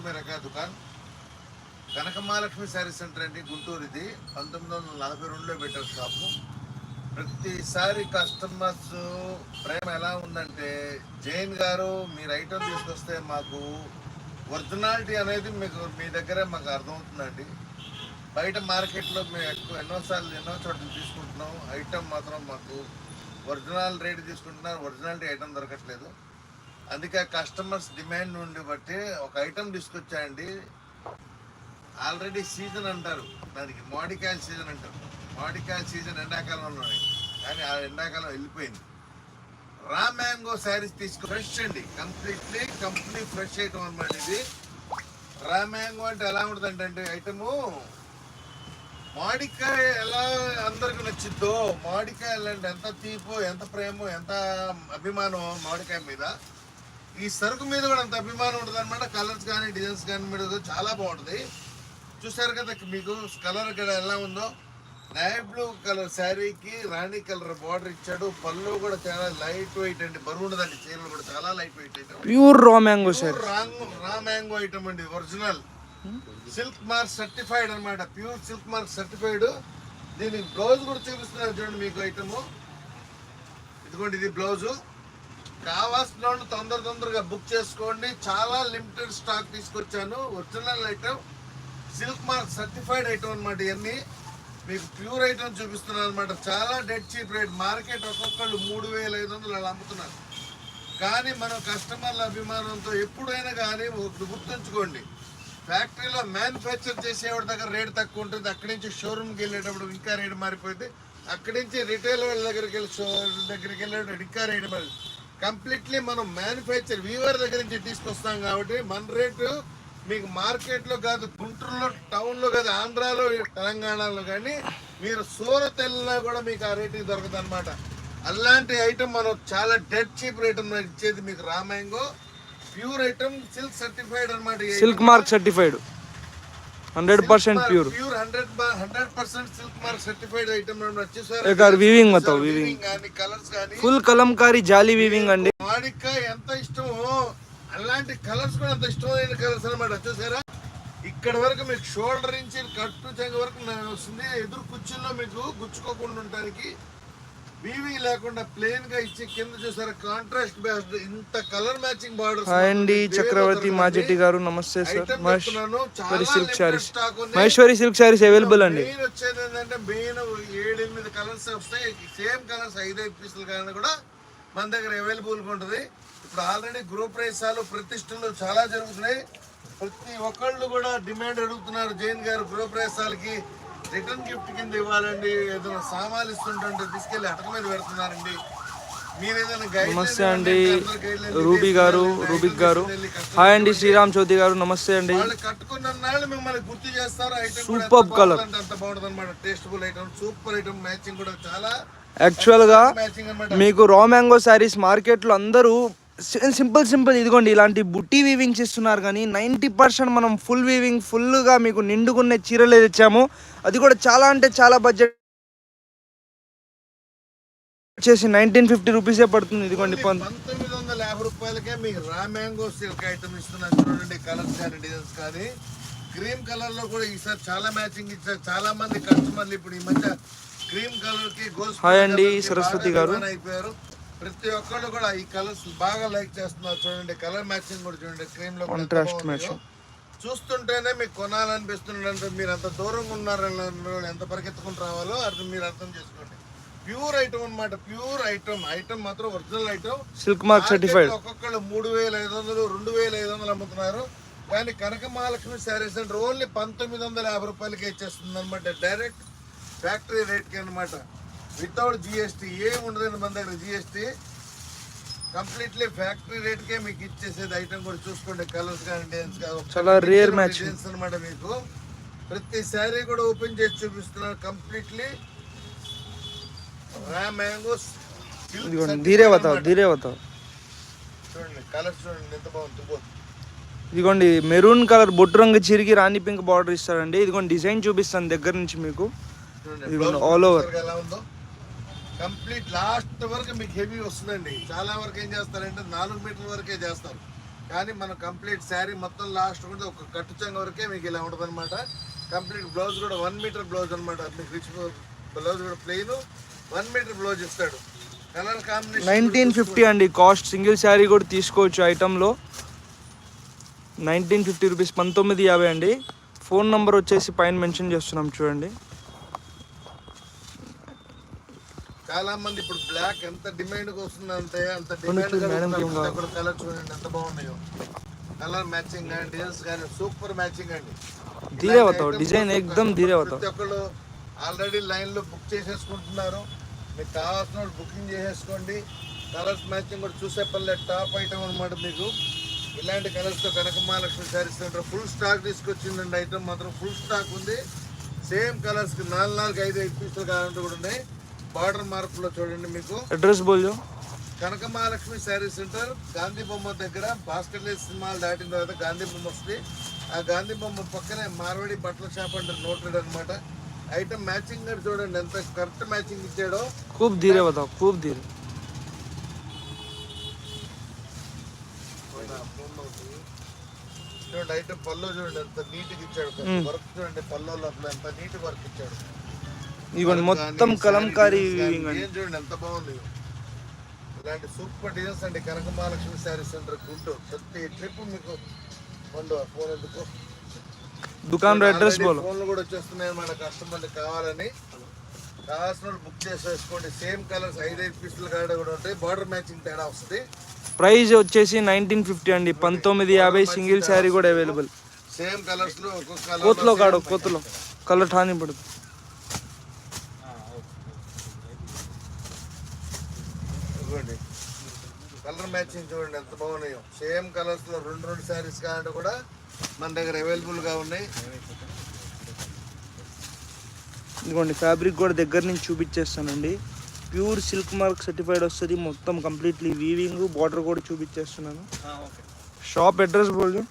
मेरा का दुकान కనకమహాలక్ష్మి శారీ సెంటర్ అండి గుంటూరు ఇది పంతొమ్మిది వందల నలభై రెండులో పెట్టారు షాపు ప్రతిసారి కస్టమర్స్ ప్రేమ ఎలా ఉందంటే జైన్ గారు మీరు ఐటమ్ తీసుకొస్తే మాకు ఒరిజినాలిటీ అనేది మీకు మీ దగ్గరే మాకు అర్థమవుతుందండి బయట మార్కెట్లో మేము ఎక్కువ ఎన్నోసార్లు ఎన్నో చోట్ల తీసుకుంటున్నాం ఐటమ్ మాత్రం మాకు ఒరిజినల్ రేట్ తీసుకుంటున్నారు ఒరిజినాలిటీ ఐటమ్ దొరకట్లేదు అందుకే కస్టమర్స్ డిమాండ్ నుండి బట్టి ఒక ఐటమ్ తీసుకొచ్చాయండి. ఆల్రెడీ సీజన్ అంటారు. దానికి మామిడికాయల సీజన్ అంటారు. మామిడికాయల సీజన్ ఎండాకాలంలో కానీ ఆ ఎండాకాలం వెళ్ళిపోయింది. రా మ్యాంగో శారీస్ తీసుకు. ఫ్రెష్ అండి. కంప్లీట్లీ కంప్లీట్ ఫ్రెష్ ఐటమ్ అనమాట ఇది. రా మ్యాంగో అంటే ఎలా ఉంటుంది అంటే ఐటము మామిడికాయ ఎలా అందరికి నచ్చిద్దో మాడికాయలు అంటే ఎంత తీపో ఎంత ప్రేమో ఎంత అభిమానం మామిడికాయ మీద ఈ సరుకు మీద కూడా అంత అభిమానం ఉంటుంది అనమాట కలర్స్ కానీ డిజైన్స్ కానీ మీద చాలా బాగుంటుంది. చూసారు కదా మీకు కలర్ ఇక్కడ ఎలా ఉందో. నాయ్ బ్లూ కలర్ శారీకి రాణి కలర్ బార్డర్ ఇచ్చాడు. పళ్ళు కూడా చాలా లైట్ వెయిట్ అండి. బరువు ఉండదండి. చీరలు కూడా చాలా light weight item pure raw mango raw mango item అండి. ఒరిజినల్ సిల్క్ మార్క్ సర్టిఫైడ్ అన్నమాట. ప్యూర్ సిల్క్ మార్క్ సర్టిఫైడ్ దీనికి బ్లౌజ్ కూడా చూపిస్తున్నాను చూడండి మీకు ఐటమ్ ఇదిగోండి ఇది బ్లౌజు కావాల్సిన వాళ్ళు తొందర తొందరగా బుక్ చేసుకోండి. చాలా లిమిటెడ్ స్టాక్ తీసుకొచ్చాను. Original item silk mark certified item అనమాట ఇవన్నీ మీకు ప్యూర్ ఐటమ్ చూపిస్తున్నాను అనమాట చాలా డెడ్ చీప్ రేట్. మార్కెట్ ఒక్కొక్కళ్ళు మూడు వేల ఐదు వందలు అలా అమ్ముతున్నారు. కానీ మనం కస్టమర్ల అభిమానంతో ఎప్పుడైనా కానీ ఒకటి గుర్తుంచుకోండి. ఫ్యాక్టరీలో మ్యానుఫ్యాక్చర్ చేసేవాడి దగ్గర రేట్ తక్కువ ఉంటుంది. అక్కడి నుంచి షోరూమ్కి వెళ్ళేటప్పుడు ఇంకా రేట్ మారిపోయింది. అక్కడి నుంచి రిటైల్ వాళ్ళ దగ్గరికి వెళ్ళి షో దగ్గరికి వెళ్ళేటప్పుడు ఇంకా రేట్ మారి కంప్లీట్లీ మనం మ్యానుఫ్యాక్చర్ వీవర్ దగ్గర నుంచి తీసుకొస్తాం కాబట్టి మన రేటు మీకు మార్కెట్లో కాదు గుంటూరులో టౌన్లో కాదు ఆంధ్రాలో తెలంగాణలో కానీ మీరు సూరత్ వెళ్ళినా కూడా మీకు ఆ రేటుకి దొరకదు అనమాట అలాంటి ఐటమ్ మనం చాలా డెడ్ చీప్ రేట్ ఇచ్చేది మీకు raw mango. Pure item silk certified అనమాట silk mark certified Hundred percent pure pure hundred hundred percent silk mark certified item వచ్చేసారు एक और weaving बताओ, weaving. కానీ కలర్స్ కానీ ఫుల్ కలంకారీ జాలీ వీవింగ్ అండి మాడికాయ ఎంత ఇష్టమో అలాంటి కలర్స్ కూడా అంత ఇష్టమైన కలర్స్ అనమాట చూసారా ఇక్కడ వరకు మీకు షోల్డర్ నుంచి కట్టు చెంగ వరకు నా- వస్తుంది ఎదురు కుర్చీల్లో మీకు గుచ్చుకోకుండా ఉండటానికి వీవింగ్ లేకుండా ప్లేన్గా ఇచ్చి కింద చూసారా కాంట్రాస్ట్ బేస్డ్ ఇంత కలర్ మ్యాచింగ్ బార్డర్ అండి చక్రవర్తి మాజెట్టి గారు నమస్తే sir. Maheshwari silk sarees. Maheshwari silk sarees available అండి. మెయిన్ వచ్చేది ఏంటంటే మెయిన్ ఏడు ఎనిమిది కలర్స్ వస్తాయి సేమ్ కలర్స్ ఐదైదు పీసులు కానీ కూడా మన దగ్గర అవైలబుల్ ఉంటుంది. ఇప్పుడు ఆల్రెడీ గృహ ప్రవేశాలు ప్రతిష్టలు చాలా జరుగుతున్నాయి. ప్రతి ఒక్కళ్ళు కూడా డిమాండ్ అడుగుతున్నారు జైన్ గారు గృహ ప్రవేశాలకి రిటర్న్ గిఫ్ట్ కింద ఇవ్వాలండి. ఏదైనా సామాన్లు ఇస్తుంటే తీసుకెళ్ళి అటక మీద పెడుతున్నారండి. నమస్తే అండి. రూబీ గారు రూబిక్ గారు. హాయ్ అండి శ్రీరామ్ చౌదరి గారు నమస్తే అండి. సూపర్ ఐటమ్ మ్యాచింగ్ కూడా చాలా యాక్చువల్గా మ్యాచింగ్ అనమాట మీకు రా మ్యాంగో శారీస్ మార్కెట్లో అందరూ సింపుల్ సింపుల్. ఇదిగోండి ఇలాంటి బుట్టి వీవింగ్స్ ఇస్తున్నారు కానీ నైంటీ పర్సెంట్ మనం ఫుల్ వీవింగ్ ఫుల్గా మీకు నిండుకునే చీరలు తెచ్చాము. అది కూడా చాలా అంటే చాలా బడ్జెట్ వచ్చేసి నైన్టీన్ ఫిఫ్టీ రూపీసే పడుతుంది. ఇదిగోండి పంతొమ్మిది వందల యాభై రూపాయలకే మీకు రా మ్యాంగో సిల్క్ ఐటమ్ చూడండి కలర్స్ కానీ డిజైన్స్ కానీ. క్రీమ్ కలర్లో కూడా ఈసారి చాలా మ్యాచింగ్ ఇచ్చారు. చాలా మంది కస్టమర్లు ఇప్పుడు ఈ మధ్య క్రీమ్ కలర్కి గోల్డ్ హాయ్ అండి, సరస్వతి గారు. అయిపోయారు. ప్రతి ఒక్కళ్ళు కూడా ఈ కలర్స్ బాగా లైక్ చేస్తున్నారు. చూడండి కలర్ మ్యాచింగ్ కూడా చూడండి క్రీమ్లో బాగుందో. matching. చూస్తుంటేనే మీకు కొనాలనిపిస్తుందంటే మీరు అంత దూరంగా ఉన్నారని ఎంత పరిగెత్తుకుని రావాలో అది మీరు అర్థం చేసుకోండి. ప్యూర్ ఐటమ్ అన్నమాట ప్యూర్ ఐటమ్ ఐటమ్ మాత్రం original item silk mark certified ఒక్కొక్కళ్ళు మూడు వేల ఐదు వందలు రెండు వేల ఐదు వందలు అమ్ముతున్నారు. కానీ కనక మహాలక్ష్మి శారీస్ అంటే ఓన్లీ పంతొమ్మిది వందల యాభై రూపాయలకి ఇచ్చేస్తుంది అనమాట డైరెక్ట్ ఫ్యాక్టరీ రేట్కి అనమాట వితౌట్ జిఎస్టీ ఏం ఉండదండి మన దగ్గర జిఎస్టీ కంప్లీట్లీ ఫ్యాక్టరీ రేట్కే మీకు ఇచ్చేసేది ఐటమ్ కూడా చూసుకోండి కలర్స్ కానీ డిజైన్స్ చాలా matching. డిజైన్స్ అనమాట మీకు. ప్రతి శారీ కూడా ఓపెన్ చేసి చూపిస్తున్నారు కంప్లీట్లీ రా మ్యాంగోస్ ఇదిగోండి ధీరే వతావు ధీరే వతావు చూడండి కలర్స్ చూడండి ఎంత బాగుంది ఇదిగోండి మెరూన్ కలర్ బొట్టు రంగు చిరిగి రాణి పింక్ బార్డర్ ఇస్తారండి. ఇదిగోండి డిజైన్ చూపిస్తాను దగ్గర నుంచి మీకు. ఇదిగోండి, over. చూసారుగా ఎలా ఉందో? కంప్లీట్ లాస్ట్ వరకు మీకు హెవీ వస్తుందండి. చాలా వరకు ఏం చేస్తారంటే నాలుగు మీటర్ల వరకే చేస్తారు. కానీ మనం కంప్లీట్ శారీ మొత్తం లాస్ట్ కూడా ఒక కట్టు చెంగ వరకే మీకు ఇలా ఉంటుంది అనమాట కంప్లీట్ బ్లౌజ్ కూడా వన్ మీటర్ బ్లౌజ్ అనమాట మీకు రిచ్ బ్లౌజ్ కూడా ప్లెయిన్ వన్ మీటర్ బ్లౌజ్ ఇస్తాడు. కలర్ కాంబినేషన్ నైన్టీన్ ఫిఫ్టీ అండి. కాస్ట్ సింగిల్ శారీ కూడా తీసుకోవచ్చు ఐటెంలో నైన్టీన్ ఫిఫ్టీ రూపీస్ పంతొమ్మిది యాభై అండి. ఫోన్ నంబర్ వచ్చేసి పైన మెన్షన్ చేస్తున్నాం చూడండి. చాలా మంది ఇప్పుడు బ్లాక్ ఎంత డిమాండ్ వస్తుంది అంతే డిమాండ్ కలర్ చూడండి ఎంత బాగున్నాయో. కలర్ మ్యాచింగ్ కానీ డిజైన్స్ కానీ సూపర్ మ్యాచింగ్ అండి. ధీరే అవుతావు డిజైన్ ఎక్దమ్ ధీరే అవుతావు ఒక్కళ్ళు ఆల్రెడీ లైన్లో బుక్ చేసేసుకుంటున్నారు. మీకు కావాల్సిన బుకింగ్ చేసేసుకోండి. కలర్స్ మ్యాచింగ్ కూడా చూసే పల్లె టాప్ ఐటమ్ అనమాట మీకు. ఇలాంటి కలర్స్తో Kanaka Mahalakshmi sarees centre full stock తీసుకొచ్చిందండి. Item మాత్రం ఫుల్ స్టాక్ ఉంది. సేమ్ కలర్స్కి నాలుగు నాలుగు ఐదు ఐదు పీసులు కావాలంటే కూడా ఉన్నాయి. బార్డర్ మార్పులో చూడండి మీకు. అడ్రస్ బోల్జో. కనక మహాలక్ష్మి శారీ సెంటర్ గాంధీ బొమ్మ దగ్గర బాస్కెట్ సినిమాలు దాటిన తర్వాత గాంధీ బొమ్మ వస్తుంది. ఆ గాంధీ బొమ్మ పక్కనే మార్వాడి బట్టల షాప్ అంటే నోటెడ్ అనమాట ఐటమ్ మ్యాచింగ్ గారు చూడండి ఎంత కరెక్ట్ మ్యాచింగ్ ఇచ్చాడో. కూప్ ధీరే బతా కూప్ ధీరే. చూడండి ఐటమ్ పల్లో చూడండి ఎంత నీట్గా ఇచ్చాడు. వర్క్ చూడండి పల్లో లోపల ఎంత నీట్ వర్క్ ఇచ్చాడు. Work మొత్తం కలంకారీ చూడండి ఎంత బాగుంది. ఇలాంటి సూపర్ డిజైన్స్ అండి కనక మహాలక్ష్మి శారీ సెంటర్ గుంటూరు. ప్రతి ట్రిప్ మీకు పండు ఫోన్ ఎందుకు? దుకాన్ అడ్రస్ ఫోన్లు కూడా వచ్చేస్తున్నాయి. మన కస్టమర్లు కావాలని. కావాల్సిన బుక్ చేసేసుకోండి. సేమ్ కలర్స్ ఐదైదు పీసులు కాడ కూడా ఉంటాయి. బార్డర్ మ్యాచింగ్ తేడా వస్తుంది. ప్రైస్ వచ్చేసి నైన్టీన్ ఫిఫ్టీ అండి. పంతొమ్మిది యాభై సింగిల్ శారీ కూడా అవైలబుల్ సేమ్ కలర్స్లో కోతులో కాడు కోతులో. కలర్ ఠాని పడదు. ఇదిగోండి కలర్ మ్యాచింగ్ చూడండి ఎంత బాగున్నాయో. సేమ్ కలర్స్లో రెండు రెండు శారీస్ కావాలంటే కూడా మన దగ్గర అవైలబుల్గా ఉన్నాయి. ఇదిగోండి ఫ్యాబ్రిక్ కూడా దగ్గర నుంచి చూపించేస్తానండి. ప్యూర్ సిల్క్ మార్క్ సర్టిఫైడ్ వస్తుంది. మొత్తం కంప్లీట్లీ వీవింగ్ బార్డర్ కూడా చూపించేస్తున్నాను. Shop address బోల్జో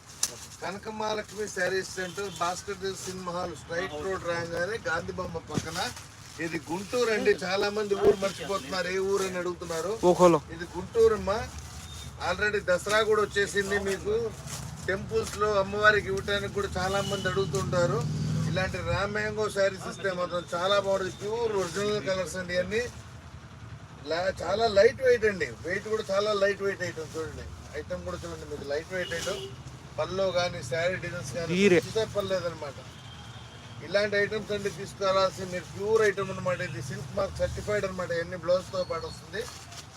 Kanaka Mahalakshmi sarees centre Bhaskar cinema hall straight road రాగానే గాంధీ బొమ్మ పక్కన ఇది గుంటూరు అండి చాలా మంది ఊరు మర్చిపోతున్నారు ఏ ఊరు అని అడుగుతున్నారు. ఇది గుంటూరు అమ్మా. ఆల్రెడీ దసరా కూడా వచ్చేసింది మీకు. టెంపుల్స్లో అమ్మవారికి ఇవ్వటానికి కూడా చాలా మంది అడుగుతుంటారు. ఇలాంటి రామ్ మ్యాంగో శారీస్ ఇస్తే మాత్రం చాలా బాగుంటుంది. ప్యూర్ ఒరిజినల్ కలర్స్ అండి అన్ని. లా- చాలా లైట్ వెయిట్ అండి. వెయిట్ కూడా చాలా లైట్ వెయిట్ ఐటమ్ చూడండి. ఐటమ్ కూడా చూడండి మీకు లైట్ వెయిట్ ఐటమ్ పల్లో కానీ శారీ డిజైన్స్ కానీ తీరే. ఇలాంటి ఐటమ్స్ అండి తీసుకురావాల్సి మీరు ప్యూర్ ఐటమ్ అనమాట ఇది. సిల్క్ మార్క్ సర్టిఫైడ్ అనమాట ఎన్ని బ్లౌజ్తో పాటు వస్తుంది.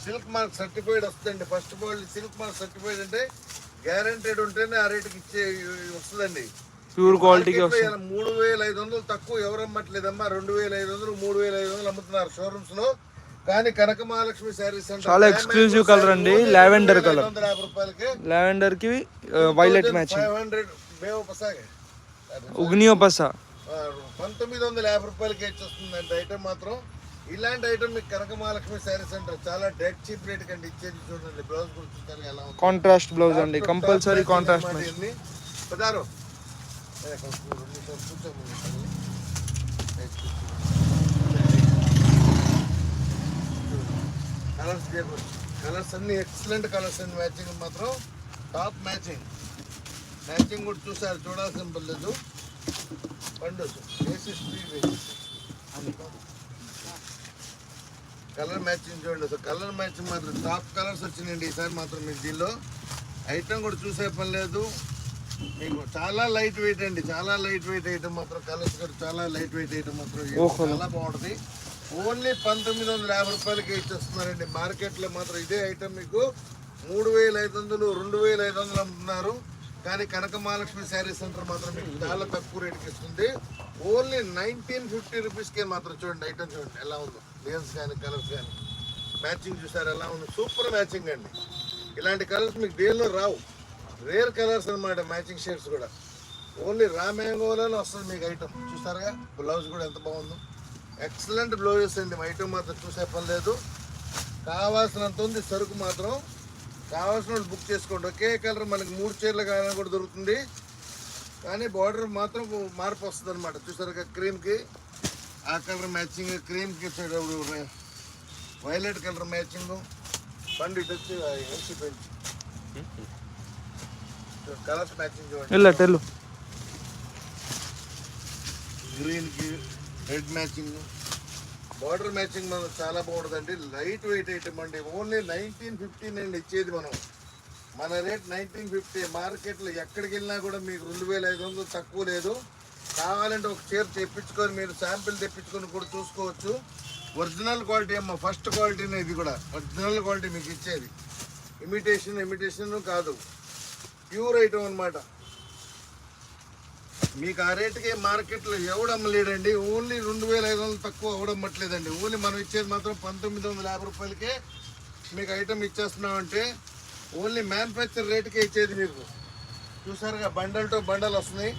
సిల్క్ మార్క్ సర్టిఫైడ్ వస్తుందండి. First of all silk mark certified అంటే గ్యారంటెడ్ ఉంటేనే ఆ రేటుకి ఇచ్చే వస్తుందండి. ప్యూర్ ఇలా మూడు వేల ఐదు వందలు తక్కువ ఎవరు అమ్మట్లేదమ్మా. రెండు వేల ఐదు వందలు మూడు వేల ఐదు వందలు అమ్ముతున్నారు షోరూమ్స్లో. కానీ కనక మహాలక్ష్మి శారీస్ చాలా exclusive colour అండి, యాభై రూపాయలకి. లావెండర్కి వైలెట్ మ్యాచింగ్ ఫైవ్ హండ్రెడ్ మేము పంతొమ్మిది వందల యాభై రూపాయలకి వచ్చేస్తుందండి ఐటమ్ మాత్రం ఇలాంటి ఐటమ్ మీకు కనక మహాలక్ష్మి శారీ సెంటర్ చాలా డెడ్ చీప్ రేట్ కండి ఇచ్చేది చూడండి బ్లౌజ్ కూడా చూస్తారు ఎలా కాంట్రాస్ట్ బ్లౌజ్ అండి కంపల్సరీ కాంట్రాస్ట్. పదారు. కలర్స్. కలర్స్ అన్ని ఎక్సలెంట్ కలర్స్ అండి మ్యాచింగ్ మాత్రం టాప్ మ్యాచింగ్ మ్యాచింగ్ కూడా చూసారు చూడాల్సిన పని లేదు పండు వేసి కలర్ మ్యాచింగ్ చూడండి. అసలు కలర్ మ్యాచింగ్ మాత్రం టాప్ కలర్స్ వచ్చినాయండి ఈసారి మాత్రం మీకు దీనిలో. ఐటమ్ కూడా చూసే పని లేదు. మీకు చాలా లైట్ వెయిట్ అండి. చాలా లైట్ వెయిట్ ఐటమ్ మాత్రం కలర్స్ కూడా చాలా లైట్ వెయిట్ ఐటమ్ మాత్రం. చాలా బాగుంటుంది. ఓన్లీ పంతొమ్మిది వందల యాభై రూపాయలకి ఇచ్చేస్తున్నారండి. మార్కెట్లో మాత్రం ఇదే ఐటమ్ మీకు మూడు వేల ఐదు వందలు రెండు వేల ఐదు వందలు అమ్ముతున్నారు. కానీ కనక మహాలక్ష్మి శారీ సెంటర్ మాత్రం మీకు చాలా తక్కువ రేటుకి ఇస్తుంది. ఓన్లీ నైన్టీన్ ఫిఫ్టీ రూపీస్కే మాత్రం చూడండి ఐటమ్ చూడండి ఎలా ఉందో. డిజైన్స్ కానీ కలర్స్ కానీ. మ్యాచింగ్ చూసారు ఎలా ఉంది. సూపర్ మ్యాచింగ్ అండి. ఇలాంటి కలర్స్ మీకు దేనిలో రావు. రేర్ కలర్స్ అన్నమాట మ్యాచింగ్ షేడ్స్ కూడా. ఓన్లీ రా మ్యాంగోలోనే వస్తుంది మీకు ఐటమ్ చూసారుగా? బ్లౌజ్ కూడా ఎంత బాగుందో. ఎక్సలెంట్ బ్లౌజెస్ అండి. ఐటమ్ మాత్రం చూసే పని లేదు. కావాల్సినంత ఉంది సరుకు మాత్రం. కావాల్సిన వాళ్ళు బుక్ చేసుకోండి. ఒకే కలర్ మనకి మూడు చీరలు కానీ కూడా దొరుకుతుంది. కానీ బార్డర్ మాత్రం మార్పు వస్తుంది అనమాట చూసారు క్రీమ్కి ఆ కలర్ మ్యాచింగ్ క్రీమ్కి వైలెట్ కలర్ మ్యాచింగ్ బండి వచ్చి ఎల్సీ కలర్స్ మ్యాచింగ్ చూడండి. గ్రీన్కి రెడ్ మ్యాచింగ్ బార్డర్ మ్యాచింగ్ మనం చాలా బాగుంటుందండి లైట్ వెయిట్ ఐటమ్ అండి ఓన్లీ నైన్టీన్ ఫిఫ్టీ అండి ఇచ్చేది మనం. మన రేట్ నైన్టీన్ ఫిఫ్టీ మార్కెట్లో ఎక్కడికి వెళ్ళినా కూడా మీకు రెండు వేల ఐదు వందలు తక్కువ లేదు. కావాలంటే ఒక చీర తెప్పించుకొని మీరు శాంపిల్ తెప్పించుకొని కూడా చూసుకోవచ్చు. ఒరిజినల్ క్వాలిటీ అమ్మ ఫస్ట్ క్వాలిటీనే ఇది కూడా. ఒరిజినల్ క్వాలిటీ మీకు ఇచ్చేది. ఇమిటేషన్ ఇమిటేషన్ కాదు. ప్యూర్ ఐటమ్ అనమాట మీకు ఆ రేటుకి మార్కెట్లో ఎవడం అమ్మలేడండి? ఓన్లీ రెండు వేల ఐదు వందలు తక్కువ అవడమ్మట్లేదండి ఓన్లీ మనం ఇచ్చేది మాత్రం పంతొమ్మిది వందల యాభై రూపాయలకే మీకు ఐటమ్ ఇచ్చేస్తున్నామంటే ఓన్లీ మ్యానుఫ్యాక్చర్ రేటుకే ఇచ్చేది మీకు. చూసారుగా బండల్ టు బండల్ వస్తున్నాయి.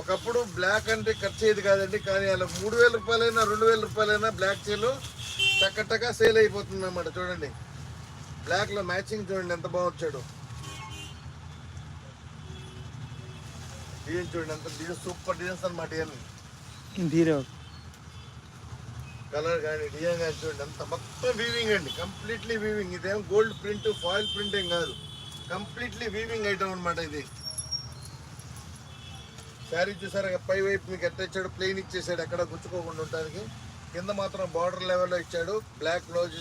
ఒకప్పుడు బ్లాక్ అంటే ఖర్చు అయ్యేది కాదండి కానీ అలా మూడు వేల రూపాయలైనా రెండు వేల రూపాయలైనా బ్లాక్ చీలు టక్క సేల్ అయిపోతుంది అన్నమాట చూడండి. బ్లాక్లో మ్యాచింగ్ చూడండి ఎంత బాగొచ్చాడు డిజైన్ చూడండి ఎంత డిజైన్ సూపర్ డిజైన్స్ అనమాట ఇవన్నీ కలర్ కానీ డిజైన్ కానీ చూడండి అంత మొత్తం వీవింగ్ అండి. కంప్లీట్లీ వీవింగ్ ఇదేం గోల్డ్ ప్రింట్ ఫాయిల్ ప్రింట్ ఏం కాదు. కంప్లీట్లీ వీవింగ్ ఐటమ్ అనమాట ఇది. శారీ చూసారా? పై వైపు మీకు ఎట్ట ఇచ్చాడు ప్లెయిన్ ఇచ్చేసాడు. ఎక్కడ గుచ్చుకోకుండా ఉండడానికి కింద మాత్రం బార్డర్ లెవెల్లో ఇచ్చాడు. బ్లాక్ బ్లౌజ్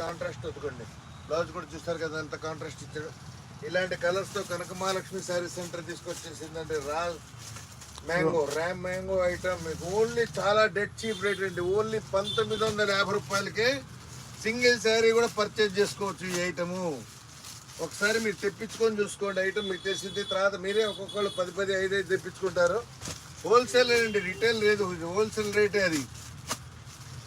కాంట్రాస్ట్ వదుకోండి బ్లౌజ్ కూడా చూస్తారు కదా ఎంత కాంట్రాస్ట్ ఇచ్చాడు. ఇలాంటి కలర్స్తో Kanaka Mahalakshmi sari centre తీసుకొచ్చేసిందంటే raw mango raw mango item. మీకు ఓన్లీ చాలా డెడ్ చీప్ రేట్ అండి. ఓన్లీ పంతొమ్మిది వందల యాభై రూపాయలకి సింగిల్ శారీ కూడా పర్చేజ్ చేసుకోవచ్చు ఈ ఐటము. ఒకసారి మీరు తెప్పించుకొని చూసుకోండి. ఐటమ్ మీకు తెలిసింది. తర్వాత మీరే ఒక్కొక్కళ్ళు పది పది ఐదు ఐదు తెప్పించుకుంటారు. హోల్సేల్ అండి. రిటైల్ లేదు. హోల్సేల్ రేటే అది.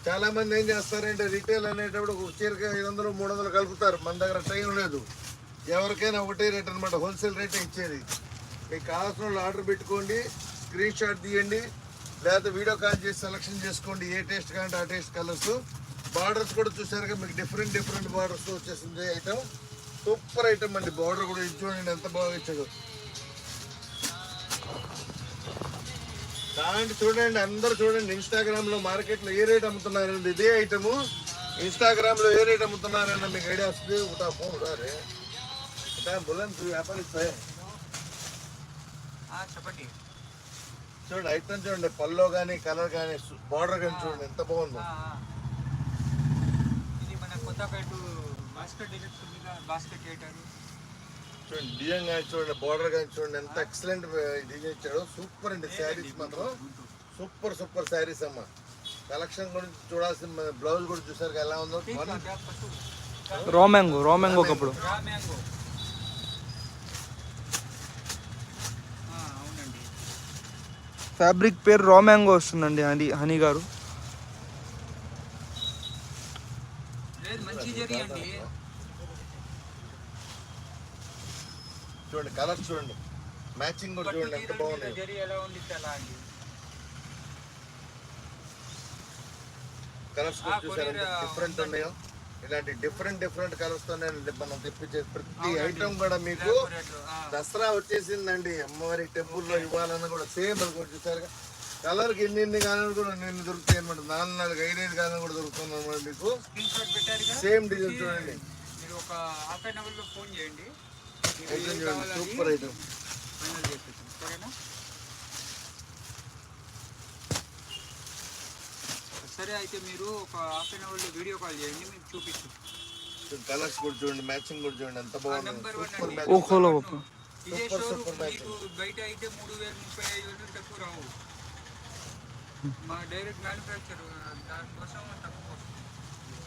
చాలా మంది ఏం చేస్తారంటే రిటైల్ అనేటప్పుడు ఒక చీరకి ఐదు వందలు మూడు వందలు కలుపుతారు. మన దగ్గర టైం లేదు. ఎవరికైనా ఒకటే రేట్ అనమాట హోల్సేల్ రేటే ఇచ్చేది. మీకు కావాల్సిన వాళ్ళు ఆర్డర్ పెట్టుకోండి స్క్రీన్ షాట్ తీయండి లేదా వీడియో కాల్ చేసి సెలెక్షన్ చేసుకోండి ఏ టేస్ట్ కావాలంటే ఆ టేస్ట్ కలర్స్ బార్డర్స్ కూడా చూసారుగా మీకు డిఫరెంట్ డిఫరెంట్ బార్డర్స్ వచ్చేసింది ఐటమ్ సూపర్ ఐటమ్ అండి. బార్డర్ కూడా ఇది చూడండి ఎంత బాగా ఇచ్చాడు. దాంట్లో చూడండి అందరూ చూడండి ఇన్స్టాగ్రామ్లో మార్కెట్లో ఏ రేట్ అమ్ముతున్నారండి? ఇదే ఐటము ఇన్స్టాగ్రామ్లో ఏ రేట్ అమ్ముతున్నారన్న మీకు ఐడియా వస్తుంది. ఉటా ఫోన్ చెప్పండి. చూడండి ఐటమ్ చూడండి పల్లో కానీ కలర్ కానీ బార్డర్ కానీ చూడండి ఎంత బాగుందో. ఇది మన కొత్తపేట బాస్కెట్ బాస్కెట్ చూడండి డిజైన్ కానీ చూడండి బార్డర్ కానీ చూడండి ఎంత ఎక్సలెంట్ డిజైన్ ఇచ్చాడో. సూపర్ అండి శారీస్ మాత్రం. సూపర్ సూపర్ శారీస్ అమ్మ. కలెక్షన్ గురించి చూడాల్సిన బ్లౌజ్ కూడా చూసారు ఎలా ఉందో. వన్ రా మ్యాంగో రా మ్యాంగో ఒకప్పుడు రా మ్యాంగో ఆ, అవునండి ఫ్యాబ్రిక్ పేరు రా మ్యాంగో వస్తుందండి హనీ హనీ గారు. చూడండి కలర్స్ చూడండి. మ్యాచింగ్ కూడా చూడండి ఎంత బాగున్నాయి. కలర్స్ కూడా చూసారు డిఫరెంట్ ఉన్నాయో? ఇలాంటి డిఫరెంట్ డిఫరెంట్ కలర్స్ తోనే మనం తెప్పించే ప్రతి. ఐటమ్ కూడా మీకు దసరా వచ్చేసిందండి. అమ్మవారి టెంపుల్లో ఇవ్వాలన్నా కూడా సేమ్ అది కూడా చూసారు కలర్కి ఎన్ని ఎన్ని కానీ కూడా నిన్ను దొరుకుతాయి అనమాట నాలుగు నాలుగు ఐదు ఐదు కానీ కూడా దొరుకుతుంది అనమాట మీకు. సేమ్ డిజైన్ చూడండి. మీరు ఒక హాఫ్ అన్ అవర్లో ఫోన్ చేయండి మీకు ఐటమ్ ఏది చూడండి కావాలని సూపర్ ఐటమ్ ఫైనల్ చేసేసాం సరేనా సరే అయితే మీరు ఒక హాఫ్ అన్ అవర్లో వీడియో కాల్ చేయండి మీకు చూపిస్తాం కలర్స్ కూడా చూడండి మ్యాచింగ్ కూడా చూడండి ఎంత బాగుంది. నెంబర్ వన్ సూపర్ అండి. మ్యాచింగ్ ఓ కోలో ఓపెన్ ఇదే సూపర్ షోరూమ్ సూపర్ మ్యాచింగ్. మీకు బయట అయితే మూడు వేలు ముప్పై ఐదు వేలు తక్కువ రావు. మా డైరెక్ట్ మ్యానుఫ్యాక్చర్ దానికోసం తక్కువ.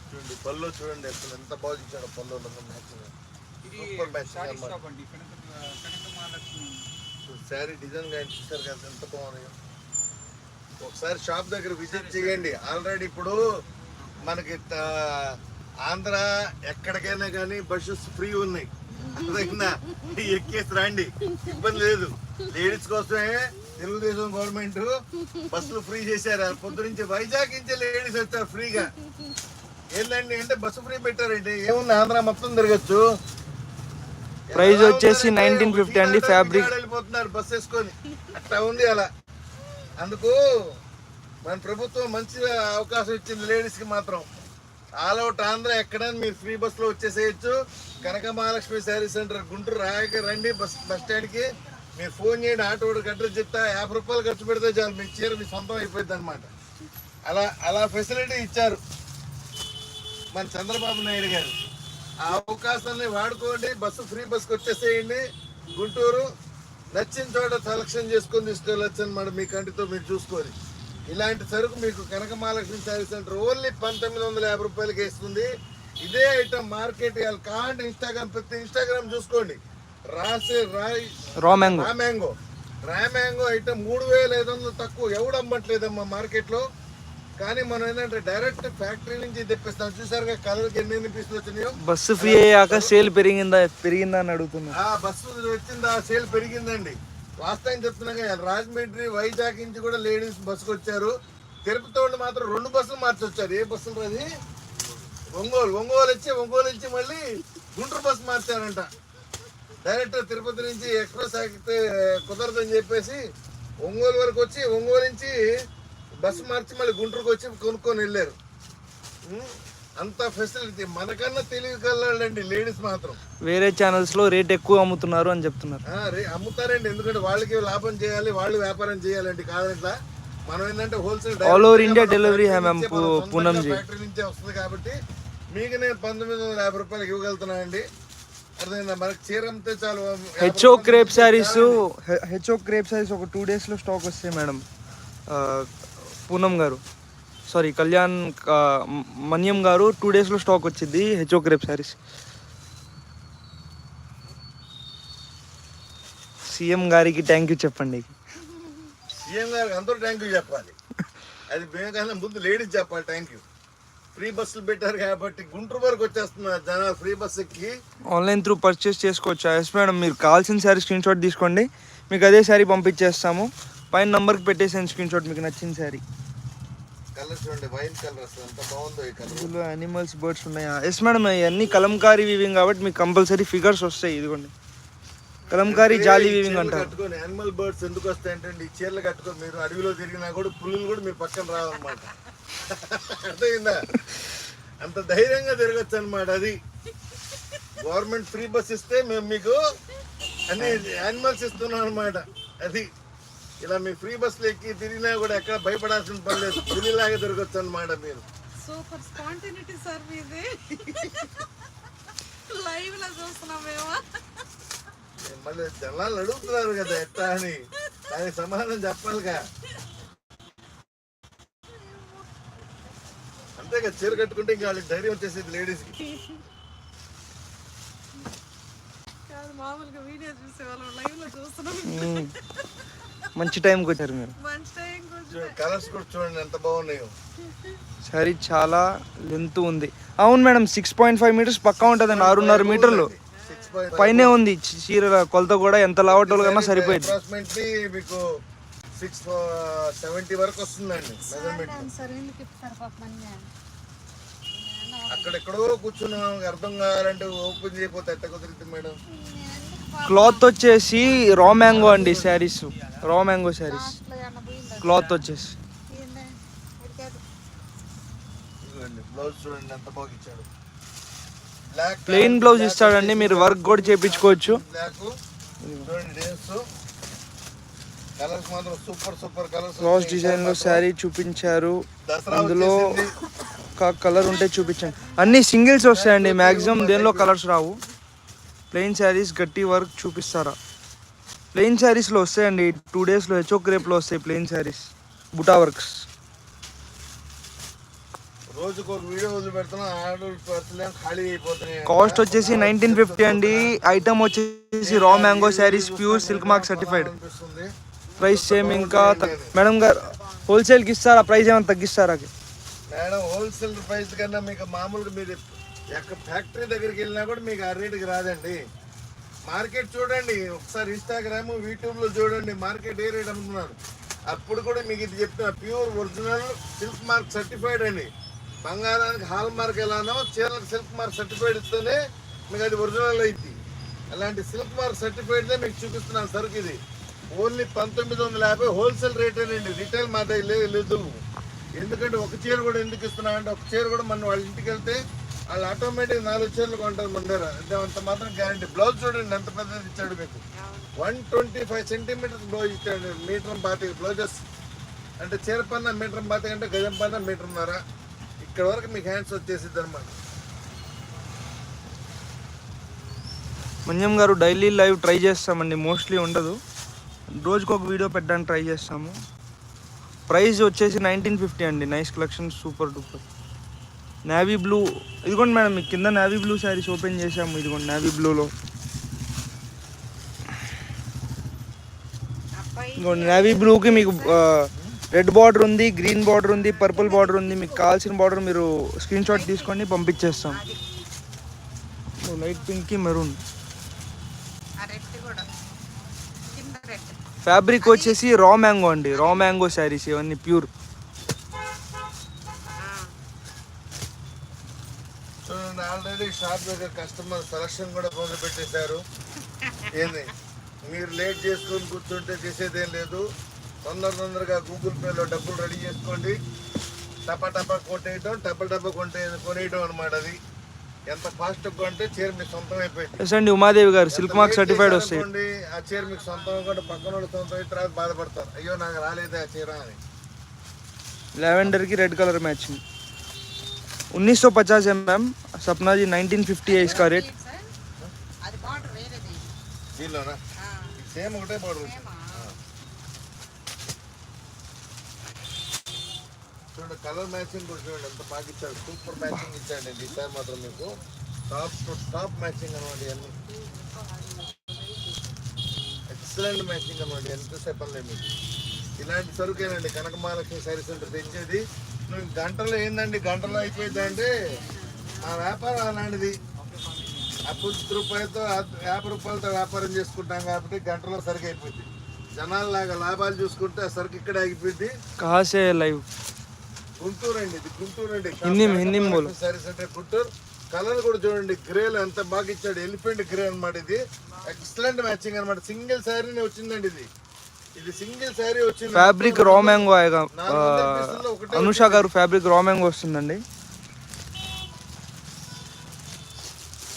చూడండి పళ్ళు చూడండి అసలు ఎంత బాగా ఇచ్చాడు పళ్ళు మ్యాచింగ్ ఇది సూపర్ మ్యాచింగ్ శారీ డిజైన్ కానీ చూసారు కదా ఎంత బాగున్నాయో. ఒకసారి షాప్ దగ్గర విజిట్ చేయండి. ఆల్రెడీ ఇప్పుడు మనకి ఆంధ్ర ఎక్కడికైనా కానీ బస్సెస్ ఫ్రీ ఉన్నాయి. అర్థమైందా ఎక్కేసి రండి. ఇబ్బంది లేదు. లేడీస్ కోసమే తెలుగుదేశం గవర్నమెంట్ బస్సులు ఫ్రీ చేశారు. పొద్దు నుంచి వైజాగ్ నుంచి లేడీస్ వచ్చారు ఫ్రీగా. ఏంటండి అంటే బస్సు ఫ్రీ పెట్టారండి. ఏముంది? ఆంధ్ర మొత్తం తిరగచ్చు. ప్రైస్ వచ్చేసి 1950 అండి, fabric. వెళ్ళిపోతున్నారు బస్ వేసుకొని. అట్లా ఉంది అలా. అందుకు మన ప్రభుత్వం మంచి అవకాశం ఇచ్చింది లేడీస్కి మాత్రం. ఆల్ అవుట్ ఆంధ్ర ఎక్కడైనా మీరు ఫ్రీ బస్సులో వచ్చేసేయచ్చు. కనక మహాలక్ష్మి శారీ సెంటర్ గుంటూరు రాయక రండి బస్ బస్ స్టాండ్కి మీరు ఫోన్ చేయండి ఆటోడు వాడికి అడ్రస్ చెప్తా. యాభై రూపాయలు ఖర్చు పెడితే చాలు మీ చీర మీ సొంతం అయిపోయింది అనమాట అలా అలా ఫెసిలిటీ ఇచ్చారు మన చంద్రబాబు నాయుడు గారు. ఆ అవకాశాన్ని వాడుకోండి బస్సు ఫ్రీ బస్కి వచ్చేసేయండి. గుంటూరు నచ్చిన చోట సెలక్షన్ చేసుకొని తీసుకెళ్ళొచ్చు అనమాట మీ కంటితో మీరు చూసుకొని. ఇలాంటి సరుకు మీకు కనక మహాలక్ష్మి శారీ సెంటర్ ఓన్లీ పంతొమ్మిది వందల యాభై రూపాయలకి ఇస్తుంది. ఇదే ఐటమ్ మార్కెట్ కావాలంటే ఇన్స్టాగ్రామ్ ప్రతి ఇన్స్టాగ్రామ్ చూసుకోండి. రాసే రాయి రా mango raw mango raw mango item మూడు వేల ఐదు వందలు తక్కువ. ఎవడు అమ్మట్లేదమ్మా మార్కెట్లో కానీ మనం ఏంటంటే డైరెక్ట్ ఫ్యాక్టరీ నుంచి తెప్పిస్తాం. చూసారుగా కలర్కి ఎన్ని పీసులు వచ్చినాయో? బస్సు ఫ్రీ అయ్యాక సేల్ పెరిగిందా పెరిగిందా అని అడుగుతున్నా. ఆ బస్సు వచ్చింది సేల్ పెరిగిందండి. వాస్తవం చెప్తున్నాగా రాజమండ్రి వైజాగ్ నుంచి కూడా లేడీస్ బస్సుకు వచ్చారు. తిరుపతి వాళ్ళు మాత్రం రెండు బస్సులు మార్చొచ్చారు. ఏ బస్సులు అది? ఒంగోలు. ఒంగోలు వచ్చి ఒంగోలు నుంచి మళ్ళీ గుంటూరు బస్సు మార్చారంట. డైరెక్ట్ తిరుపతి నుంచి ఎక్స్ప్రెస్ ఎక్కితే కుదరదని చెప్పేసి ఒంగోలు వరకు వచ్చి ఒంగోలు నుంచి బస్సు మార్చి మళ్ళీ గుంటూరుకు వచ్చి కొనుక్కొని వెళ్ళారు? అంత ఫెసిలిటీ మనకన్నా తెలివి కల్లాడండి లేడీస్ మాత్రం. వేరే ఛానల్స్లో రేట్ ఎక్కువ అమ్ముతున్నారు అని చెప్తున్నారు. అమ్ముతారండి. ఎందుకంటే వాళ్ళకి లాభం చేయాలి వాళ్ళు వ్యాపారం చేయాలండి. కాదంట మనం ఏంటంటే wholesale over India delivery hi ma'am Poonam. Factory నుంచే వస్తుంది కాబట్టి మీకు నేను పంతొమ్మిది వందల యాభై రూపాయలకి చాలు. యాభై H O crepe sarees. H O crepe sarees ఒక టూ డేస్లో స్టాక్ వస్తాయి మేడం. పూనం గారు. సారీ కళ్యాణ్ మన్యం గారు టూ డేస్లో స్టాక్ వచ్చింది H O crepe sarees CM గారికి థ్యాంక్ యూ చెప్పండి. సీఎం గారికి అందరూ థ్యాంక్ యూ చెప్పాలి. అది మేకన్నా ముందు లేడీస్ చెప్పాలి థ్యాంక్ యూ ఫ్రీ బస్సులు పెట్టారు కాబట్టి గుంటూరు వరకు వచ్చేస్తున్నారు జనాలు ఫ్రీ బస్ ఎక్కి. ఆన్లైన్ త్రూ పర్చేస్ చేసుకోవచ్చు? ఎస్ మేడం మీరు కావాల్సిన శారీ స్క్రీన్ షాట్ తీసుకోండి. మీకు అదే శారీ పంపించేస్తాము. పైన నంబర్కి పెట్టేసాను స్క్రీన్ షాట్ మీకు నచ్చిన శారీ కలర్ చూడండి వైన్ కలర్ అసలు ఎంత బాగుందో ఈ కలర్ ఇందులో యానిమల్స్ బర్డ్స్ ఉన్నాయా? ఎస్ మేడం ఇవన్నీ కలంకారీ వీవింగ్ కాబట్టి మీకు కంపల్సరీ ఫిగర్స్ వస్తాయి ఇదిగోండి. కలంకారీ జాలీ వీవింగ్ అంటారు. కట్టుకొని యానిమల్ బర్డ్స్ ఎందుకు వస్తాయంటే ఈ చీరలు కట్టుకొని మీరు అడవిలో తిరిగినా కూడా పులులు కూడా మీరు పక్కన రావన్నమాట. అర్థమైందా? అంత ధైర్యంగా తిరగచ్చు అనమాట అది. గవర్నమెంట్ ఫ్రీ బస్ ఇస్తే మేము మీకు అన్ని యానిమల్స్ ఇస్తున్నాం అనమాట అది. ఇలా మీ ఫ్రీ బస్సులు ఎక్కి తిరిగినా కూడా ఎక్కడ భయపడాల్సిన పని లేదు. పులిలాగా తిరగచ్చు అనమాట మీరు. సూపర్ స్పాంటినిటీ సార్ మీది. లైవ్లో చూస్తున్నాం మేము. మళ్ళీ జనాలు అడుగుతున్నారు కదా ఎట్లా అని. దానికి సమాధానం చెప్పాలిగా. అంతేగా చీర కట్టుకుంటే ఇంకా వాళ్ళకి ధైర్యం వచ్చేసేది లేడీస్కి కాదు మామూలుగా వీడియో చూసే వాళ్ళం లైవ్లో చూస్తున్నాం. మంచి టైంకి వచ్చారు మీరు. మంచి టైం కొంచెం కలర్స్ కూడా చూడండి ఎంత బాగున్నాయో. శారీ చాలా లెంత్ ఉంది. అవును madam six point five metres పక్కా ఉంటుందండి ఆరున్నర మీటర్లు. పైనే ఉంది. చీర కొలత కూడా ఎంత లావటోలు కన్నా సరిపోయింది. మీకు సిక్స్ సెవెంటీ వరకు వస్తుందండి సార్ అక్కడెక్కడో కూర్చున్నాం అర్థం కావాలంటే ఓపెన్ చేయకపోతే ఎట్ట కుదిరిద్ది మేడం? క్లాత్ వచ్చేసి రా మ్యాంగో అండి sarees. Raw mango sarees. Cloth వచ్చేసి. ప్లెయిన్ బ్లౌజ్ ఇస్తాడండి మీరు వర్క్ కూడా కలర్స్ క్రాస్ డిజైన్లో శారీ చూపించారు. అందులో కలర్ ఉంటే చూపించండి. అన్ని సింగిల్స్ వస్తాయండి మాక్సిమం దేనిలో కలర్స్ రావు. ప్లెయిన్ శారీస్ గట్టి వర్క్ చూపిస్తారా? ప్లెయిన్ శారీస్లో వస్తాయండి. టూ డేస్లో హెచ్ఓ క్రేప్లో వస్తాయి plain sarees buta works cost వచ్చేసి నైన్టీన్ ఫిఫ్టీ అండి. ఐటమ్ వచ్చేసి raw mango sarees pure silk mark certified price same ఇంకా మేడం గారు హోల్సేల్కి ఇస్తారా? ప్రైస్ ఏమైనా తగ్గిస్తారా? మేడం హోల్సేల్ ప్రైస్ కన్నా మీకు మామూలుగా మీరు ఎక్క ఫ్యాక్టరీ దగ్గరికి వెళ్ళినా కూడా మీకు ఆ రేటుకి రాదండి. మార్కెట్ చూడండి ఒకసారి ఇన్స్టాగ్రామ్ యూట్యూబ్లో చూడండి మార్కెట్ ఏ రేట్ అమ్ముతున్నారు. అప్పుడు కూడా మీకు ఇది చెప్తున్నా pure original silk mark certified అండి. బంగారానికి హాల్ మార్క్ ఎలానో చీరలకు సిల్క్ మార్క్ సర్టిఫైడ్ ఇస్తేనే మీకు అది ఒరిజినల్ అయింది అలాంటి సిల్క్ మార్క్ సర్టిఫైడ్దే మీకు చూపిస్తున్నాను సరుకు ఇది. ఓన్లీ పంతొమ్మిది వందల యాభై హోల్సేల్ రేటేనండి రిటైల్ మా దగ్గర లేదు. ఎందుకంటే ఒక చీర కూడా ఎందుకు ఇస్తున్నా అంటే ఒక చీర కూడా మన వాళ్ళ ఇంటికి వెళ్తే వాళ్ళు ఆటోమేటిక్ నాలుగు చీరలు కొంటారు మన దగ్గర అంటే అంత మాత్రం గ్యారంటీ బ్లౌజ్ చూడండి ఎంత పెద్దది ఇచ్చాడు మీకు. One twenty five centimetres blouse ఇచ్చాడు. మీటర్ బాతి బ్లౌజెస్ అంటే చీర పన్న మీటర్ బాతి అంటే గజం పన్న మీటర్న్నర. ఇక్కడ వరకు మీకు హ్యాండ్స్ వచ్చేసిద్ది అనమాట మంజం గారు డైలీ లైవ్ ట్రై చేస్తామండి. మోస్ట్లీ ఉండదు. రోజుకు ఒక వీడియో పెట్టడానికి ట్రై చేస్తాము. ప్రైస్ వచ్చేసి నైన్టీన్ ఫిఫ్టీ అండి. Nice collection super duper navy blue ఇదిగోండి మేడం మీకు కింద నావీ బ్లూ శారీస్ ఓపెన్ చేసాము ఇదిగోండి నావీ బ్లూలో ఇదిగోండి నావీ బ్లూకి మీకు రెడ్ బార్డర్ ఉంది గ్రీన్ బార్డర్ ఉంది పర్పుల్ బార్డర్ ఉంది. మీకు కావాల్సిన బార్డర్ మీరు స్క్రీన్ షాట్ తీసుకొని పంపించేస్తాం. లైట్ పింక్కి మెరూన్ ఫ్యాబ్రిక్ వచ్చేసి రా మ్యాంగో అండి. రా మ్యాంగో శారీస్ ఇవన్నీ ప్యూర్ చూడండి ఆల్రెడీ షాప్ దగ్గర కస్టమర్ సెలక్షన్ కూడా మొదలు పెట్టేశారు. ఏంది? మీరు లేట్ చేసుకొని కూర్చుంటే చేసేదేం లేదు. తొందర తొందరగా గూగుల్ పేలో డబ్బులు రెడీ చేసుకోండి. టపా టపా కొట్టేయటం డబ్బులు డబ్బా కొంటే కొనేయటం అనమాట అది. ఎంత ఫాస్ట్ కొంటే చీర మీకు సొంతం అయిపోయింది. ఉమాదేవి గారు సిల్క్ మార్క్ సర్టిఫైడ్ వస్తుంది ఆ చీర మీకు సొంతం కూడా పక్కన సొంతం అయితే తర్వాత బాధపడతారు. అయ్యో నాకు రాలేదు ఆ చీర అని. లెవెండర్కి red colour matching colour matching 1950 M M सपना जी 1950 है इसका रेट అది బార్డర్ వేరేది దీనిలోనా ఆ, సేమ్ ఒకటే పడరు ఏమా? చూడండి కలర్ మ్యాచింగ్ కూడా చూడండి ఎంత బాగా ఇచ్చాడు సూపర్ మ్యాచింగ్ ఇచ్చాడండి ఈసారి మాత్రం మీకు టాప్ టు టాప్ మ్యాచింగ్ అనమాట ఇవన్నీ ఎక్సలెంట్ మ్యాచింగ్ అనమాట ఎంత చెప్పలేదు మీకు ఇలాంటి సరుకేనండి కనకమహాలక్ష్మి సారీస్ అంటే తెచ్చేది నువ్వు గంటలు ఏందండి? గంటలు అయిపోయిందంటే ఆ వ్యాపారం అలాంటిది. అప్పుడు రూపాయలతో యాభై రూపాయలతో వ్యాపారం చేసుకుంటాం కాబట్టి గంటలో సరిగ్గా అయిపోయింది. జనాలు లాగా లాభాలు చూసుకుంటే సరికి ఇక్కడ అయిపోయింది కాసే లైవ్. గుంటూరు అండి ఇది గుంటూరు అండి. హిందీ సరే సరే గుంటూరు. కలర్ కూడా చూడండి గ్రేలు ఎంత బాగా ఇచ్చాడు. ఎలిఫెంట్ గ్రే అనమాట ఇది. ఎక్సలెంట్ మ్యాచింగ్ అనమాట సింగిల్ శారీనే వచ్చిందండి ఇది. ఫ్యాబ్రిక్ రా మ్యాంగో అనుష గారు ఫ్యాబ్రిక్ రా మ్యాంగో వస్తుందండి.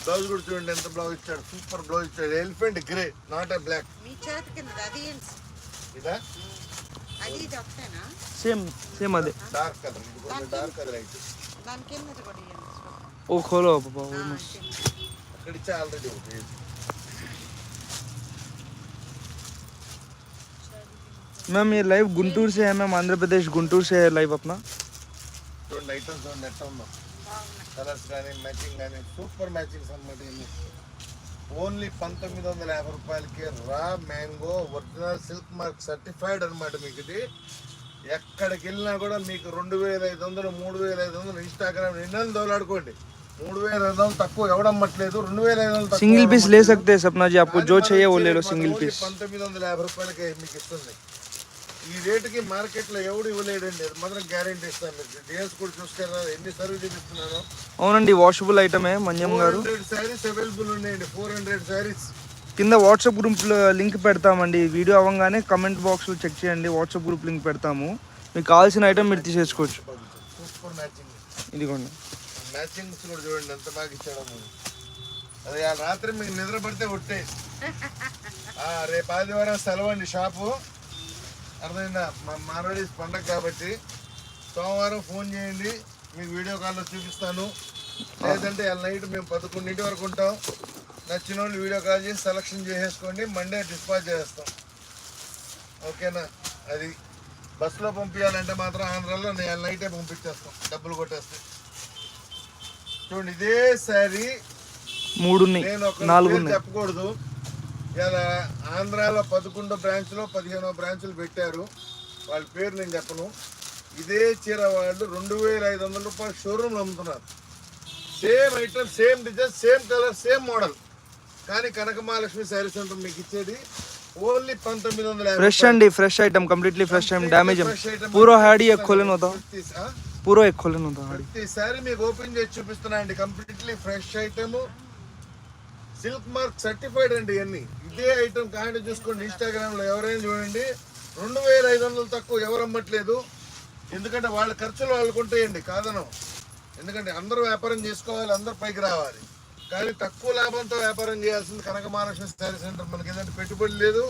బ్లౌజ్ కూడా చూడండి ఎంత బ్లౌజ్ ఇచ్చాడు. సూపర్ బ్లౌజ్ ఇచ్చాడు. Elephant grey not a black? ఇదా? సేమ్ సేమ్ అదే. డార్క్ కలర్ డార్క్ కలర్ అయితే. ఓ ఖోలో పాపా almost. అక్కడ ఇచ్చా ఆల్రెడీ ఒకటి मैम ये लाइव गुंटूर से है मैम आंध्र प्रदेश गुंटूर से है लाइव अपना చూడండి ఐటమ్స్ చూడండి ఎట్లా ఉందో కలర్స్ కానీ మ్యాచింగ్ కానీ సూపర్ మ్యాచింగ్స్ అన్నమాట ఇవి ఓన్లీ పంతొమ్మిది వందల యాభై రూపాయలకి raw mango original silk mark certified అన్నమాట మీకు ఇది ఎక్కడికి వెళ్ళినా కూడా మీకు రెండు వేల ఐదు వందలు మూడు వేల ఐదు వందలు ఇన్స్టాగ్రామ్ ఎన్నో దోలాడుకోండి మూడు వేల ఐదు వందలు తక్కువ ఎవడమ్మట్లేదు రెండు వేల ఐదు వందలు తక్కువ सिंगल पीस ले ఎవడమ్మట్లేదు. सकते हैं सपना जी आपको जो चाहिए वो ले लो सिंगल ఓన్లీ पीस పంతొమ్మిది వందల యాభై రూపాయలకి మీకు ఇస్తుంది ఈ రేటుకి మార్కెట్లో ఎవడు ఇవ్వలేడండి? అది మాత్రం గ్యారెంటీ ఇస్తాను మీకు. డిఎస్ కూడా చూసుకెళ్ళా ఎన్ని సర్వీస్ చూపిస్తున్నాను. అవునండి వాషబుల్ ఐటమ్ మంజం ఫోర్ గారు. హండ్రెడ్ శారీస్ అవైలబుల్ ఉన్నాయండి ఫోర్ హండ్రెడ్ శారీస్ కింద వాట్సాప్ గ్రూప్ లింక్ పెడతామండి. వీడియో అవ్వగానే కమెంట్ బాక్స్లో చెక్ చేయండి వాట్సాప్ గ్రూప్ లింక్ పెడతాము. మీకు కావాల్సిన ఐటమ్ మీరు తీసేసుకోవచ్చు. సూపర్ మ్యాచింగ్ ఇదిగోండి. మ్యాచింగ్స్ కూడా చూడండి ఎంత బాగా ఇచ్చాడో మీరు అది ఆ రాత్రి మీకు నిద్ర పడితే ఒట్టే. ఆ, రేపు ఆదివారం సెలవు అండి షాపు. అర్థమైందా? మా మార్వాడీస్ పండగ కాబట్టి సోమవారం ఫోన్ చేయండి మీకు వీడియో కాల్లో చూపిస్తాను. లేదంటే ఆ నైట్ మేము పదకొండింటి వరకు ఉంటాం. నచ్చిన వాళ్ళు వీడియో కాల్ చేసి సెలక్షన్ చేసేసుకోండి మండే డిస్పాచ్ చేస్తాం. ఓకేనా? అది బస్సులో పంపించాలంటే మాత్రం ఆంధ్రాలో నేను నైటే పంపించేస్తాం డబ్బులు కొట్టేస్తాం. చూడండి ఇదే శారీ మూడు ఉన్నాయి నేను ఒక నాలుగు చెప్పకూడదు. ఇలా ఆంధ్రాలో పదకొండో బ్రాంచ్లో పదిహేనో బ్రాంచ్లు పెట్టారు. వాళ్ళ పేరు నేను చెప్పను. ఇదే చీర వాళ్ళు రెండు వేల ఐదు వందల రూపాయలు షోరూంలు అమ్ముతున్నారు. Same item same design same colour same model కానీ కనకమహాలక్ష్మి శారీ సెంటర్ మీకు ఇచ్చేది ఓన్లీ పంతొమ్మిది వందల ఫ్రెష్ అండి fresh item completely fresh item damage పూర్వ హ్యాడీ ఎక్కువలేను పూర్వ ఎక్కువలేను సారీ మీకు ఓపెన్ చేసి చూపిస్తున్నా అండి. Completely fresh item silk mark certified అండి ఇవన్నీ. ఇదే ఐటమ్ కామెంట్ చూసుకోండి ఇన్స్టాగ్రామ్లో ఎవరైనా చూడండి. రెండు వేల ఐదు వందలు తక్కువ ఎవరు అమ్మట్లేదు. ఎందుకంటే వాళ్ళ ఖర్చులు వాళ్ళకు ఉంటాయండి కాదనం ఎందుకంటే అందరూ వ్యాపారం చేసుకోవాలి అందరూ పైకి రావాలి. కానీ తక్కువ లాభంతో వ్యాపారం చేయాల్సింది కనక మహాలక్ష్మి శారీ సెంటర్. మనకి ఏంటంటే పెట్టుబడి లేదు.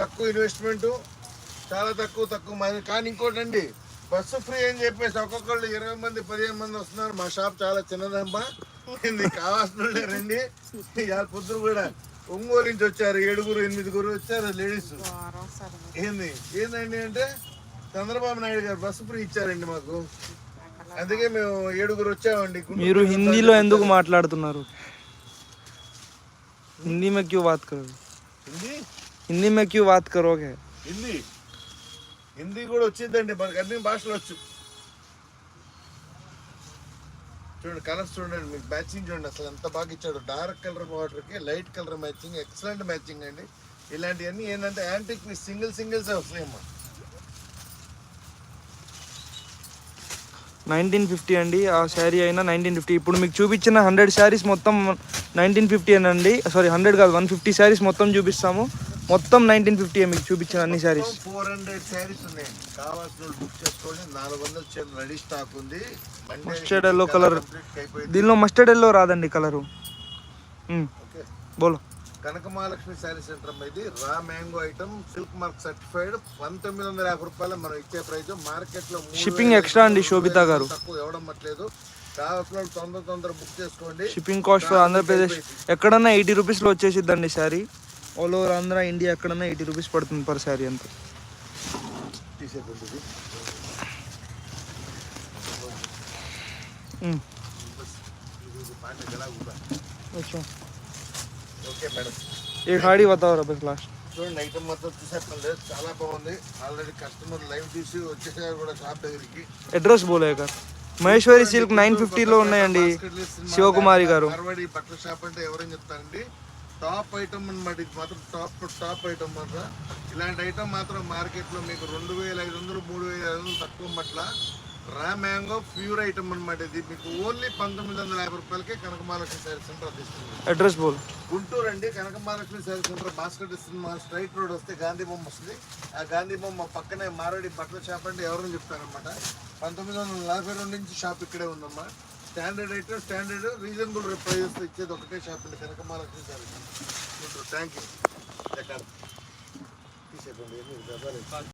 తక్కువ ఇన్వెస్ట్మెంట్ చాలా తక్కువ తక్కువ మంది కానీ ఇంకోటి అండి బస్సు ఫ్రీ అని చెప్పేసి ఒక్కొక్కళ్ళు ఇరవై మంది పదిహేను మంది వస్తున్నారు. మా షాప్ చాలా చిన్నదమ్మా. ఇది కావాల్సిన రండి. ఇవాళ పొద్దున కూడా ఒంగోలు నుంచి వచ్చారు ఏడుగురు ఎనిమిదిగురు వచ్చారు లేడీస్. ఏంది? ఏందండి అంటే చంద్రబాబు నాయుడు గారు బస్సు ఫ్రీ ఇచ్చారండి మాకు. అందుకే మేము ఏడుగురు వచ్చామండి. మీరు హిందీలో ఎందుకు మాట్లాడుతున్నారు? హిందీ మే క్యూ బాత్ కరో హిందీ? హిందీ మే క్యూ బాత్ కరోగే హిందీ? హిందీ కూడా వచ్చిందండి మనకు అన్ని భాషలు వచ్చు. చూడండి కలర్స్ చూడండి మీకు మ్యాచింగ్ చూడండి అసలు ఎంత బాగా ఇచ్చాడు. డార్క్ కలర్ బార్డర్కి light colour matching excellent matching అండి. ఇలాంటివన్నీ ఏంటంటే యాంటిక్ సింగిల్ సింగిల్స్ వస్తాయమ్మా నైన్టీన్ ఫిఫ్టీ అండి ఆ శారీ అయినా నైన్టీన్ ఫిఫ్టీ. ఇప్పుడు మీకు చూపించిన హండ్రెడ్ శారీస్ మొత్తం నైన్టీన్ ఫిఫ్టీ అండి. సారీ హండ్రెడ్ కాదు వన్ ఫిఫ్టీ శారీస్ మొత్తం చూపిస్తాము. మొత్తం నైన్టీన్ ఫిఫ్టీ మీకు చూపించిన అన్ని శారీస్ ఫోర్ హండ్రెడ్ శారీస్ ఉన్నాయండి కావాల్సిన బుక్ చేసుకోండి. నాలుగు వందల రెడీ స్టాక్ ఉంది. Colour. complete అయిపోయింది. దీనిలో మస్టర్డ్ ఎల్లో రాదండి కలరు ఓకే. బోలో. కనక మహాలక్ష్మి శారీ సెంటర్ అమ్మ ఇది. Raw mango item silk mark certified పంతొమ్మిది వందల యాభై రూపాయలు మనం ఇచ్చే ప్రైస్ మార్కెట్లో వేల extra అండి, శోభిత గారు. తక్కువ ఇవ్వడం కావాల్సిన తొందర తొందర బుక్ చేసుకోండి. షిప్పింగ్ కాస్ట్ ఆంధ్రప్రదేశ్ ఎక్కడన్నా ఎయిటీ రూపీస్లో వచ్చేసిద్దండి saree all over Andhra India ఎక్కడన్నా ఎయిటీ రూపీస్ పడుతుంది పర్ శారీ అంతా. అచ్చా ఓకే మేడం. ఏ గాడి బతావరా బస్ లాస్ట్ చూడండి ఐటమ్ మొత్తం చూసేస్తుంది చాలా బాగుంది. ఆల్రెడీ కస్టమర్ లైవ్ చూసి వచ్చేసారు కూడా షాప్ దగ్గరికి. అడ్రస్ బోలే గారు మహేశ్వరి సిల్క్ నైన్ ఫిఫ్టీలో ఉన్నాయండి శివకుమారి గారు. మార్వాడి బట్టల షాప్ అంటే ఎవరైనా చెప్తారండి? టాప్ ఐటమ్ అన్నమాట ఇది మాత్రం టాప్ టాప్ ఐటమ్ మాట ఇలాంటి ఐటమ్ మాత్రం మార్కెట్లో మీకు రెండు వేల ఐదు వందలు మూడు వేల ఐదు వందలు తక్కువ Matla raw mango pure item అన్నమాట ఇది. మీకు ఓన్లీ పంతొమ్మిది వందల యాభై రూపాయలకే కనకమహాలక్ష్మి శారీ సెంటర్ అందిస్తుంది. అడ్రస్ బోల్. గుంటూరు అండి Kanakamahalakshmi saree centre Bhaskar cinema straight road వస్తే గాంధీ బొమ్మ వస్తుంది. ఆ గాంధీ బొమ్మ పక్కనే మారడి బట్టల షాప్ అంటే ఎవరైనా చెప్తారనమాట పంతొమ్మిది వందల నలభై రెండు నుంచి షాప్ ఇక్కడే ఉందమ్మా స్టాండర్డ్ అయితే స్టాండర్డ్. రీజనబుల్ ప్రైజెస్ ఇచ్చేది ఒకటే షాప్ అండి కనకమహాలక్ష్మి శారీ థ్యాంక్ యూ. తీసేయండి ఎన్ని డబ్బాలు